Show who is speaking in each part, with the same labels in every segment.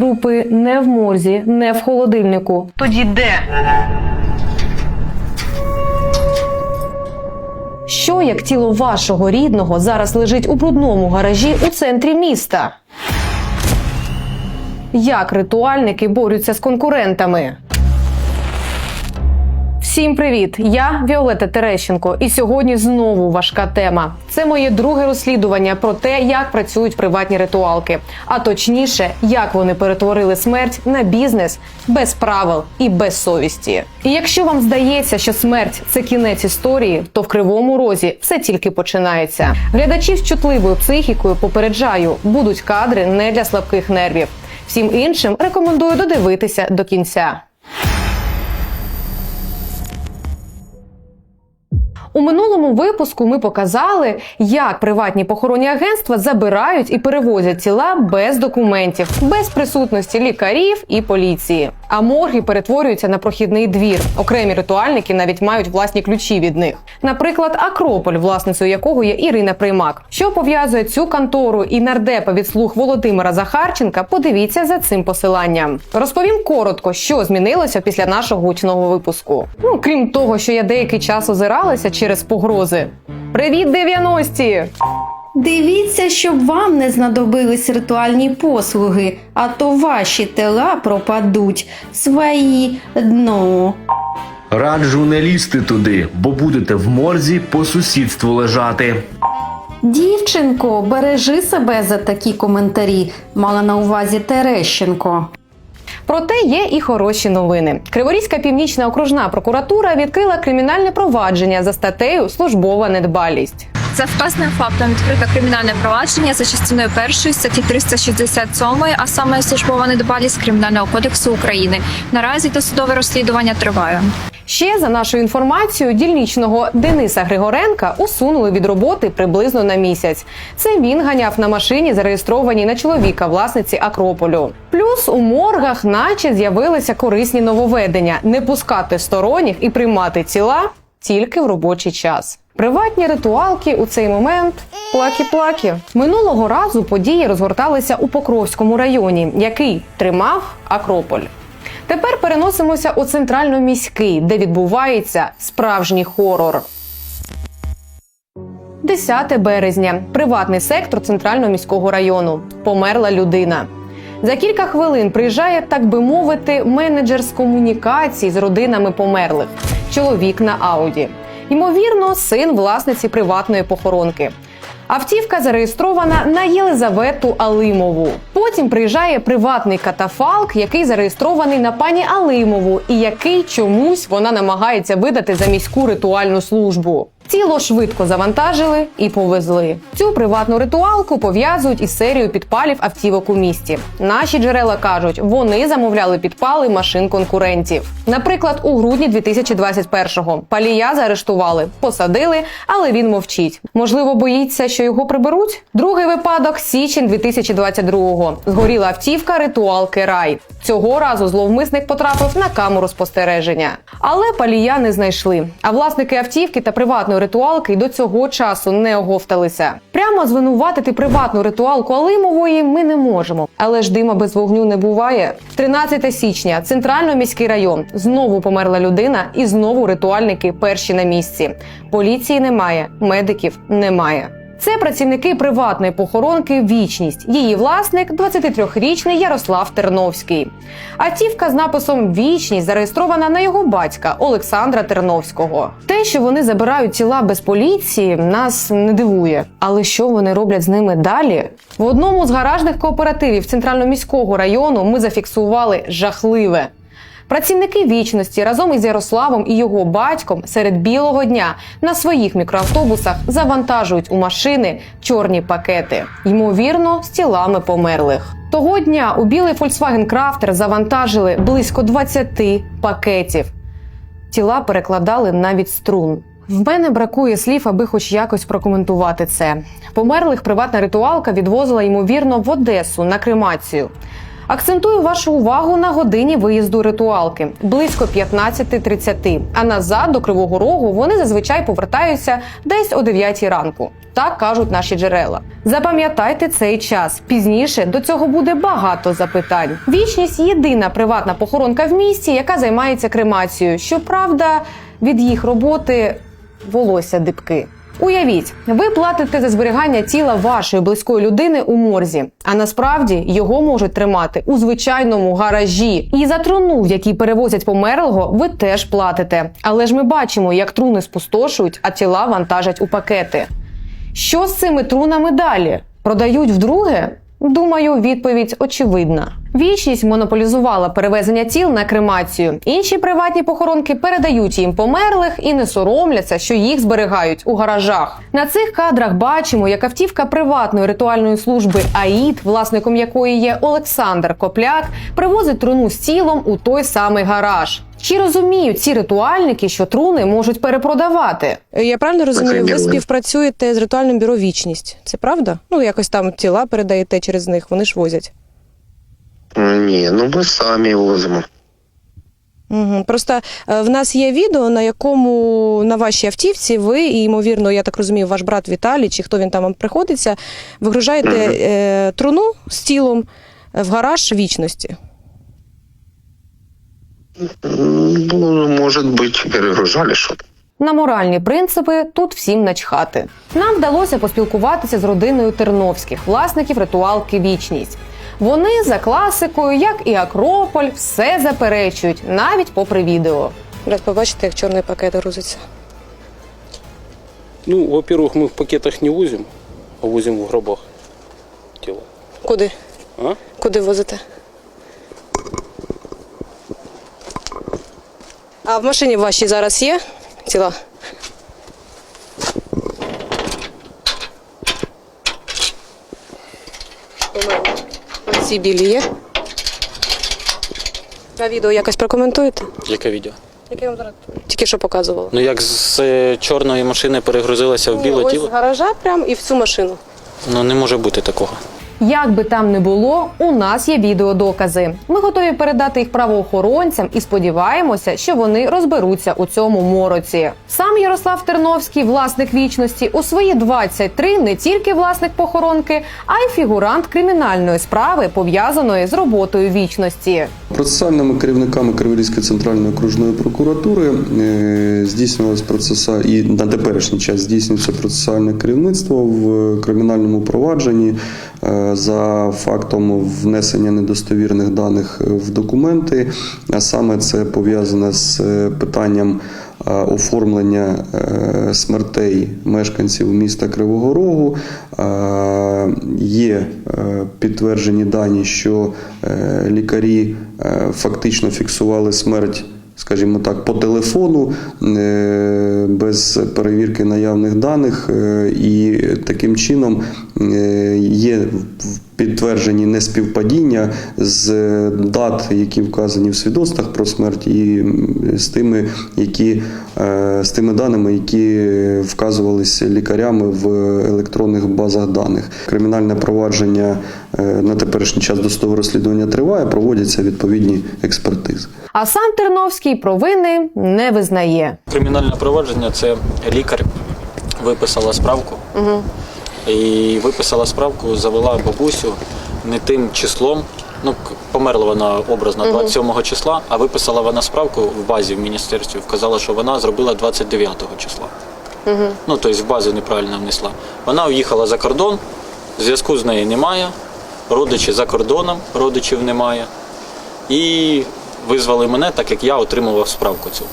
Speaker 1: Трупи не в морзі, не в холодильнику. Тоді де? Що як тіло вашого рідного зараз лежить у брудному гаражі у центрі міста? Як ритуальники борються з конкурентами? Всім привіт! Я Віолета Терещенко, і сьогодні знову важка тема. Це моє друге розслідування про те, як працюють приватні ритуалки, а точніше, як вони перетворили смерть на бізнес без правил і без совісті. І якщо вам здається, що смерть це кінець історії, то в кривому розі все тільки починається. Глядачів з чутливою психікою попереджаю, будуть кадри не для слабких нервів. Всім іншим рекомендую додивитися до кінця. У минулому випуску ми показали, як приватні похоронні агентства забирають і перевозять тіла без документів, без присутності лікарів і поліції. А морги перетворюються на прохідний двір. Окремі ритуальники навіть мають власні ключі від них. Наприклад, Акрополь, власницею якого є Ірина Приймак. Що пов'язує цю контору і нардепа від слуг Володимира Захарченка, подивіться за цим посиланням. Розповім коротко, що змінилося після нашого гучного випуску. Ну крім того, що я деякий час озиралася через погрози. Привіт, 90-ті!
Speaker 2: Дивіться, щоб вам не знадобились ритуальні послуги, а то ваші тела пропадуть. Свої дно.
Speaker 3: Раджу не лізти туди, бо будете в морзі по сусідству лежати.
Speaker 2: Дівчинко, бережи себе за такі коментарі. Мала на увазі Терещенко.
Speaker 1: Проте є і хороші новини. Криворізька північна окружна прокуратура відкрила кримінальне провадження за статтею Службова недбалість.
Speaker 4: За вказаним фактом відкрите кримінальне провадження за частиною першої статті 367, а саме службова недбалість Кримінального кодексу України. Наразі досудове розслідування триває.
Speaker 1: Ще за нашою інформацією, дільничного Дениса Григоренка усунули від роботи приблизно на місяць. Це він ганяв на машині, зареєстрованій на чоловіка, власниці Акрополю. Плюс у моргах, наче з'явилися корисні нововведення: не пускати сторонніх і приймати тіла тільки в робочий час. Приватні ритуалки у цей момент плакі-плакі. Минулого разу події розгорталися у Покровському районі, який тримав Акрополь. Тепер переносимося у центрально-міський, де відбувається справжній хорор. 10 березня. Приватний сектор центрального міського району. Померла людина. За кілька хвилин приїжджає, так би мовити, менеджер з комунікацій з родинами померлих. Чоловік на ауді. Ймовірно, син власниці приватної похоронки. Автівка зареєстрована на Єлизавету Алимову. Потім приїжджає приватний катафалк, який зареєстрований на пані Алимову, і який чомусь вона намагається видати за міську ритуальну службу. Тіло швидко завантажили і повезли. Цю приватну ритуалку пов'язують із серією підпалів автівок у місті. Наші джерела кажуть, вони замовляли підпали машин конкурентів. Наприклад, у грудні 2021-го палія заарештували, посадили, але він мовчить. Можливо, боїться, що його приберуть. Другий випадок січень 2022-го. Згоріла автівка ритуалки Рай. Цього разу зловмисник потрапив на камеру спостереження. Але палія не знайшли. А власники автівки та приватної ритуалки й до цього часу не оговталися. Прямо звинуватити приватну ритуалку Алимової ми не можемо. Але ж дима без вогню не буває. 13 січня, центрально-міський район. Знову померла людина, і знову ритуальники перші на місці. Поліції немає, медиків немає. Це працівники приватної похоронки Вічність. Її власник 23-річний Ярослав Терновський. Автівка з написом Вічність зареєстрована на його батька Олександра Терновського. Те, що вони забирають тіла без поліції, нас не дивує. Але що вони роблять з ними далі? В одному з гаражних кооперативів центрально-міського району ми зафіксували жахливе. Працівники вічності разом із Ярославом і його батьком серед білого дня на своїх мікроавтобусах завантажують у машини чорні пакети, ймовірно, з тілами померлих. Того дня у білий Volkswagen Crafter завантажили близько 20 пакетів. Тіла перекладали навіть струн. В мене бракує слів, аби хоч якось прокоментувати це. Померлих приватна ритуалка відвозила ймовірно в Одесу на кремацію. Акцентую вашу увагу на годині виїзду ритуалки близько 15.30, А назад до Кривого Рогу вони зазвичай повертаються десь о 9 ранку. Так кажуть наші джерела. Запам'ятайте цей час. Пізніше до цього буде багато запитань. Вічність єдина приватна похоронка в місті, яка займається кремацією. Щоправда, від їх роботи волосся дибки. Уявіть, ви платите за зберігання тіла вашої близької людини у морзі, а насправді його можуть тримати у звичайному гаражі. І за труну, в якій перевозять померлого, ви теж платите. Але ж ми бачимо, як труни спустошують, а тіла вантажать у пакети. Що з цими трунами далі? Продають вдруге? Думаю, відповідь очевидна. Вічність монополізувала перевезення тіл на кремацію. Інші приватні похоронки передають їм померлих і не соромляться, що їх зберігають у гаражах. На цих кадрах бачимо, як автівка приватної ритуальної служби АІД, власником якої є Олександр Копляк, привозить труну з тілом у той самий гараж. Чи розуміють ці ритуальники, що труни можуть перепродавати?
Speaker 5: Я правильно розумію, ви співпрацюєте з ритуальним бюро Вічність. Це правда? Ну, якось там тіла передаєте через них, вони ж возять.
Speaker 6: Ні, ну ми самі возимо.
Speaker 5: Угу. Просто е, в нас є відео, на якому на вашій автівці ви і, ймовірно, я так розумію, ваш брат Віталій, чи хто він там вам приходиться, вигружаєте
Speaker 6: Мгм.
Speaker 5: е, труну з тілом в гараж вічності.
Speaker 6: Ну, може бути, перегружали що.
Speaker 1: На моральні принципи тут всім начхати. Нам вдалося поспілкуватися з родиною Терновських, власників ритуалки Вічність. Вони за класикою, як і Акрополь, все заперечують, навіть попри відео.
Speaker 5: Брат, побачите, як чорний пакет грузиться.
Speaker 7: Ну, во-первых, мы в пакетах не возим, а возим в гробах тело.
Speaker 5: Куди?
Speaker 7: А?
Speaker 5: Куди возите? А в машині вашій зараз є тіла? Ці білі є. На відео якось прокоментуєте?
Speaker 7: Яке відео?
Speaker 5: Яке вам зараз тільки що показувала.
Speaker 7: Ну як з е, чорної машини перегрузилася в
Speaker 5: Ні,
Speaker 7: біле
Speaker 5: ось
Speaker 7: тіло?
Speaker 5: з гаража прям і в цю машину.
Speaker 7: Ну не може бути такого.
Speaker 1: Як би там не було, у нас є відеодокази. Ми готові передати їх правоохоронцям і сподіваємося, що вони розберуться у цьому мороці. Сам Ярослав Терновський, власник вічності, у свої 23 не тільки власник похоронки, а й фігурант кримінальної справи, пов'язаної з роботою вічності.
Speaker 8: Процесуальними керівниками Криворізької центральної окружної прокуратури е, здійснювалось процеса і на теперішній час здійснюється процесуальне керівництво в кримінальному провадженні е, за фактом внесення недостовірних даних в документи. А саме це пов'язане з е, питанням е, оформлення е, смертей мешканців міста Кривого Рогу. Е, Є е, підтверджені дані, що е, лікарі е, фактично фіксували смерть. Скажімо так, по телефону е, без перевірки наявних даних, е, і таким чином е, є в- підтверджені неспівпадіння з дат, які вказані в свідоцтвах про смерть, і з тими, які е, з тими даними, які вказувалися лікарями в електронних базах даних. Кримінальне провадження е, на теперішній час досудове розслідування триває, проводяться відповідні експертизи.
Speaker 1: А сам Терновський провини не визнає.
Speaker 7: Кримінальне провадження це лікар виписала справку. І виписала справку, завела бабусю не тим числом. Ну, померла вона образно 27-го числа, а виписала вона справку в базі в міністерстві, вказала, що вона зробила 29-го числа. Ну, тобто в базу неправильно внесла. Вона уїхала за кордон, зв'язку з нею немає, родичі за кордоном, родичів немає. І визвали мене, так як я отримував справку цю.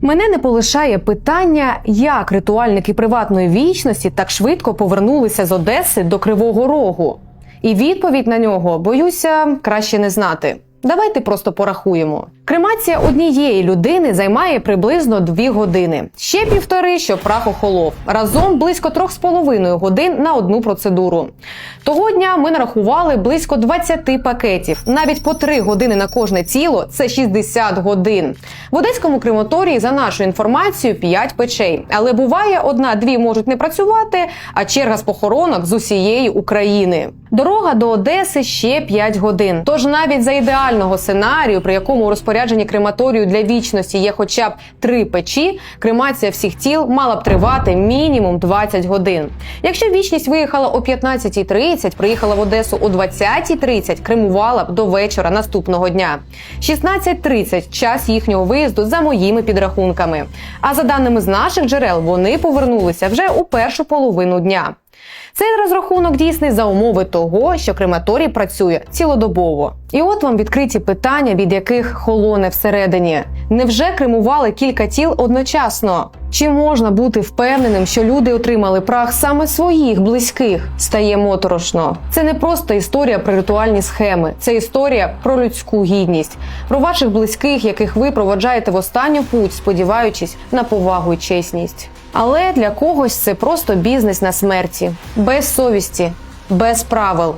Speaker 1: Мене не полишає питання, як ритуальники приватної вічності так швидко повернулися з Одеси до Кривого Рогу. І відповідь на нього, боюся, краще не знати. Давайте просто порахуємо. Кремація однієї людини займає приблизно дві години. Ще півтори, щоб прах охолов. Разом близько трьох з половиною годин на одну процедуру. Того дня ми нарахували близько 20 пакетів. Навіть по 3 години на кожне тіло це 60 годин. В одеському крематорії, за нашою інформацією, 5 печей. Але буває, одна-дві можуть не працювати, а черга з похоронок з усієї України. Дорога до Одеси ще 5 годин. Тож навіть за ідеального сценарію, при якому у розпорядженні крематорію для вічності є хоча б три печі, кремація всіх тіл мала б тривати мінімум 20 годин. Якщо вічність виїхала о 15.30, приїхала в Одесу о 20.30, кремувала б до вечора наступного дня. 16.30 – час їхнього виїзду за моїми підрахунками. А за даними з наших джерел, вони повернулися вже у першу половину дня. Цей розрахунок дійсний за умови того, що крематорій працює цілодобово. І от вам відкриті питання, від яких холоне всередині. Невже кремували кілька тіл одночасно? Чи можна бути впевненим, що люди отримали прах саме своїх близьких? Стає моторошно. Це не просто історія про ритуальні схеми, це історія про людську гідність, про ваших близьких, яких ви проводжаєте в останню путь, сподіваючись на повагу і чесність. Але для когось це просто бізнес на смерті, без совісті, без правил,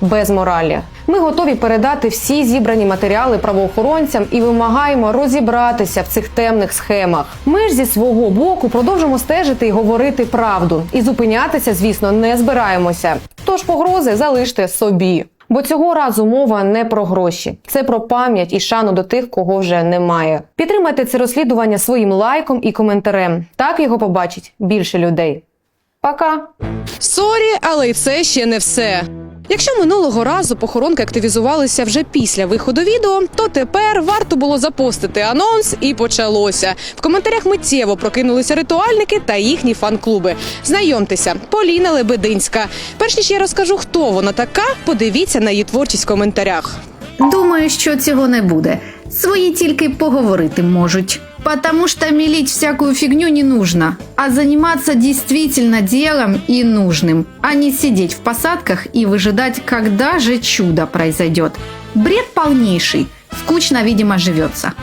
Speaker 1: без моралі. Ми готові передати всі зібрані матеріали правоохоронцям і вимагаємо розібратися в цих темних схемах. Ми ж зі свого боку продовжимо стежити і говорити правду. І зупинятися, звісно, не збираємося. Тож погрози залиште собі. Бо цього разу мова не про гроші, це про пам'ять і шану до тих, кого вже немає. Підтримайте це розслідування своїм лайком і коментарем. Так його побачить більше людей. Пока!
Speaker 5: Сорі, але й це ще не все. Якщо минулого разу похоронки активізувалися вже після виходу відео, то тепер варто було запостити анонс і почалося. В коментарях миттєво прокинулися ритуальники та їхні фан-клуби. Знайомтеся, Поліна Лебединська. Перш ніж я розкажу, хто вона така, подивіться на її творчість в коментарях.
Speaker 2: Думаю, що цього не буде. Свої тільки поговорити можуть. Потому что мелить всякую фигню не нужно, а заниматься действительно делом и нужным, а не сидеть в посадках и выжидать, когда же чудо произойдет. Бред полнейший, скучно, видимо, живется.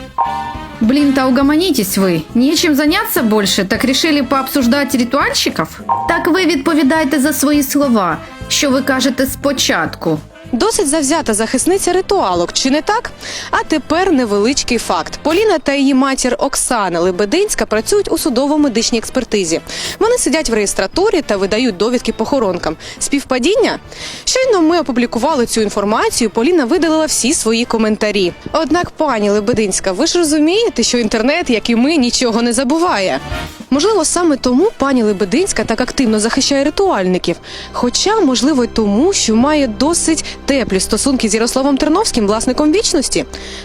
Speaker 2: Блин-то угомонитесь вы. Нечем заняться больше, так решили пообсуждать ритуальщиков? Так ви відповідаєте за свої слова, що ви кажете спочатку.
Speaker 5: Досить завзята захисниця ритуалок, чи не так? А тепер невеличкий факт: Поліна та її матір Оксана Лебединська працюють у судово-медичній експертизі. Вони сидять в реєстратурі та видають довідки похоронкам. Співпадіння? Щойно ми опублікували цю інформацію. Поліна видалила всі свої коментарі. Однак, пані Лебединська, ви ж розумієте, що інтернет, як і ми, нічого не забуває. Можливо, саме тому пані Лебединська так активно захищає ритуальників. Хоча, можливо, тому, що має досить теплі стосунки з Ярославом Терновським, власником вічності.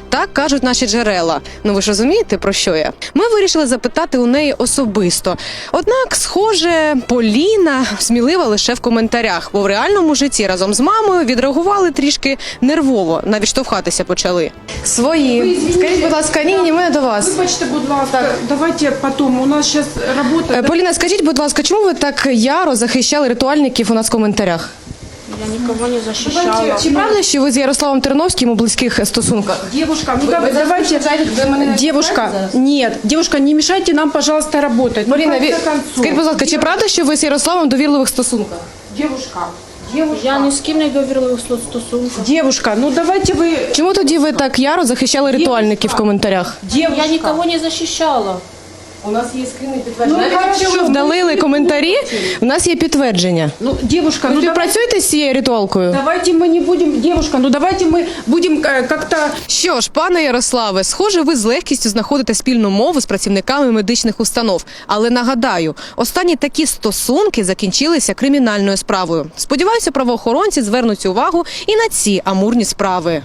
Speaker 5: Так кажуть наші джерела. Ну ви ж розумієте, про що я? Ми вирішили запитати у неї особисто. Однак, схоже, Поліна смілива лише в коментарях, бо в реальному житті разом з мамою відреагували трішки нервово, навіть штовхатися почали. Свої. Скажіть, будь ласка, ні, ні, ми до вас.
Speaker 9: Вибачте, будь ласка, давайте потом. У нас сейчас работа.
Speaker 5: Е, Поліна, скажіть, будь ласка, чому ви так яро захищали ритуальників у нас в коментарях?
Speaker 9: Я никого не защищала.
Speaker 5: Чи правда, що ви з Ярославом Терновським у близьких стосунках?
Speaker 9: Девушка, ну давай- давайте. Девушка, нет, девушка, не мешайте нам, пожалуйста, работать. Ну,
Speaker 5: Поліна,
Speaker 9: в конце
Speaker 5: ві...
Speaker 9: концов.
Speaker 5: скажіть, будь ласка, чи правда, що ви з Ярославом в довірливих стосунках?
Speaker 9: Девушка, девушка,
Speaker 10: Я ні з ким не довірливих стосунків.
Speaker 9: девушка, ну давайте вы...
Speaker 5: Чому тоді ви так яро захищали ритуальників в коментарях?
Speaker 9: Девушка.
Speaker 10: Я нікого не захищала.
Speaker 9: Ну, хорошо.
Speaker 5: Що вдалили коментарі? У нас є підтвердження.
Speaker 9: Ну, девушка,
Speaker 5: Ви
Speaker 9: ну давай-
Speaker 5: співпрацюєте з цією ритуалкою?
Speaker 9: давайте мы не будем, девушка, ну давайте мы будем э, как-то
Speaker 5: Що ж, пане Ярославе, схоже, ви з легкістю знаходите спільну мову з працівниками медичних установ. Але нагадаю, останні такі стосунки закінчилися кримінальною справою. Сподіваюся, правоохоронці звернуть увагу і на ці амурні справи.